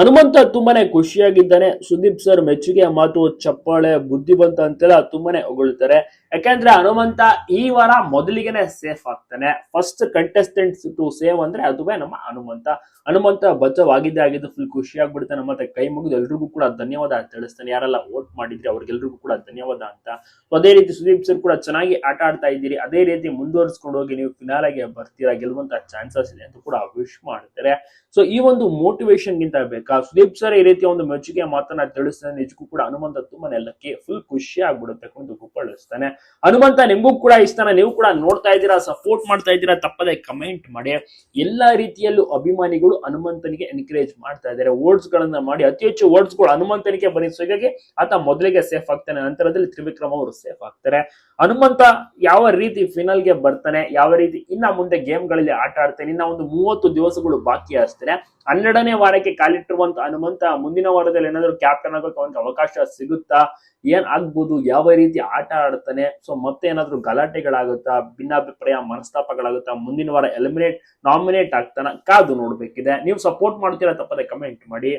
ಹನುಮಂತ ತುಂಬಾನೇ ಖುಷಿಯಾಗಿದ್ದಾನೆ. ಸುದೀಪ್ ಸರ್ ಮೆಚ್ಚುಗೆ, ಮಾತು, ಚಪ್ಪಾಳೆ ಬುದ್ಧಿವಂತ ಅಂತೆಲ್ಲ ತುಂಬಾನೇ ಹೊಗಳ್ತಾರೆ. ಯಾಕಂದ್ರೆ ಹನುಮಂತ ಈ ವಾರ ಮೊದಲಿಗೆನೆ ಸೇಫ್ ಆಗ್ತಾನೆ. ಫಸ್ಟ್ ಕಂಟೆಸ್ಟೆಂಟ್ ಟು ಸೇವ್ ಅಂದ್ರೆ ಅದುವೇ ನಮ್ಮ ಹನುಮಂತ. ಹನುಮಂತ ಬಚಾವ್ ಆಗಿದ್ದೇ ಆಗಿದ್ದು ಫುಲ್ ಖುಷಿ ಆಗ್ಬಿಡ್ತಾನೆ ಮತ್ತೆ ಕೈ ಮುಗಿದು ಎಲ್ರಿಗೂ ಕೂಡ ಧನ್ಯವಾದ ತಿಳಿಸ್ತಾನೆ. ಯಾರೆಲ್ಲ ವೋಟ್ ಮಾಡಿದ್ರೆ ಅವ್ರಿಗೆಲ್ರಿಗೂ ಕೂಡ ಧನ್ಯವಾದ ಅಂತ. ಅದೇ ರೀತಿ ಸುದೀಪ್ ಸರ್ ಕೂಡ ಚೆನ್ನಾಗಿ ಆಟ ಆಡ್ತಾ ಇದ್ದೀರಿ. ಅದೇ ರೀತಿ ಮುಂದುವರಿಸ್ಕೊಂಡು ಹೋಗಿ ನೀವು ಫಿನಾಲೆಗೆ ಬರ್ತೀರಾ, ಗೆಲ್ಲುವಂತ ಚಾನ್ಸಸ್ ಇದೆ ಅಂತ ಕೂಡ ವಿಶ್ ಮಾಡ್ತಾರೆ. ಸೊ ಈ ಒಂದು ಮೋಟಿವೇಶನ್ ಗಿಂತ ಬೇಕಾ ಸುದೀಪ್ ಸರ್ ಈ ರೀತಿಯ ಒಂದು ಮೆಚ್ಚುಗೆ ಮಾತನ್ನ ತಿಳಿಸ್ತಾನೆ ನಿಜಕ್ಕೂ ಕೂಡ ಹನುಮಂತ ತುಂಬಾ ಲಕ್ಕಿ ಫುಲ್ ಖುಷಿ ಆಗ್ಬಿಡುತ್ತೆ. ಒಂದು ಹನುಮಂತ ನಿಮ್ಗೂ ಕೂಡ ಇಷ್ಟನ. ನೀವು ಕೂಡ ನೋಡ್ತಾ ಇದ್ದೀರಾ ಸಪೋರ್ಟ್ ಮಾಡ್ತಾ ಇದ್ದೀರಾ, ತಪ್ಪದೆ ಕಮೆಂಟ್ ಮಾಡಿ. ಎಲ್ಲಾ ರೀತಿಯಲ್ಲೂ ಅಭಿಮಾನಿಗಳು ಹನುಮಂತನಿಗೆ ಎನ್ಕರೇಜ್ ಮಾಡ್ತಾ ಇದ್ದಾರೆ. ವರ್ಡ್ಸ್ ಗಳನ್ನ ಮಾಡಿ. ಅತಿ ಹೆಚ್ಚು ವರ್ಡ್ಸ್ಗಳು ಹನುಮಂತನಿಗೆ ಬರೀ ಹಾಗಾಗಿ ಆತ ಮೊದಲಿಗೆ ಸೇಫ್ ಆಗ್ತಾನೆ. ನಂತರದಲ್ಲಿ ತ್ರಿವಿಕ್ರಮ ಅವರು ಸೇಫ್ ಆಗ್ತಾರೆ. ಹನುಮಂತ ಯಾವ ರೀತಿ ಫಿನಲ್ಗೆ ಬರ್ತಾನೆ, ಯಾವ ರೀತಿ ಇನ್ನ ಮುಂದೆ ಗೇಮ್ಗಳಲ್ಲಿ ಆಟ ಆಡ್ತಾನೆ, ಇನ್ನ ಒಂದು ಮೂವತ್ತು ದಿವಸಗಳು ಬಾಕಿ ಅಷ್ಟೇ ಹನ್ನೆರಡನೇ ವಾರಕ್ಕೆ ಕಾಲಿಟ್ಟಿರುವಂತ ಹನುಮಂತ, ಮುಂದಿನ ವಾರದಲ್ಲಿ ಏನಾದ್ರು ಕ್ಯಾಪ್ಟನ್ ಆಗೋಕೆ ಅವನಿಗೆ ಅವಕಾಶ ಸಿಗುತ್ತಾ? ಏನ್ ಆಗ್ಬೋದು? ಯಾವ ರೀತಿ ಆಟ ಆಡ್ತಾನೆ? ಸೊ ಮತ್ತೆ ಏನಾದ್ರು ಗಲಾಟೆಗಳಾಗುತ್ತಾ? ಭಿನ್ನಾಭಿಪ್ರಾಯ, ಮನಸ್ತಾಪಗಳಾಗುತ್ತಾ? ಮುಂದಿನ ವಾರ ಎಲಿಮಿನೇಟ್ ನಾಮಿನೇಟ್ ಆಗ್ತಾನ? ಕಾದು ನೋಡ್ಬೇಕಿದೆ. ನೀವು ಸಪೋರ್ಟ್ ಮಾಡ್ತೀರಾ ತಪ್ಪದೆ ಕಮೆಂಟ್ ಮಾಡಿ.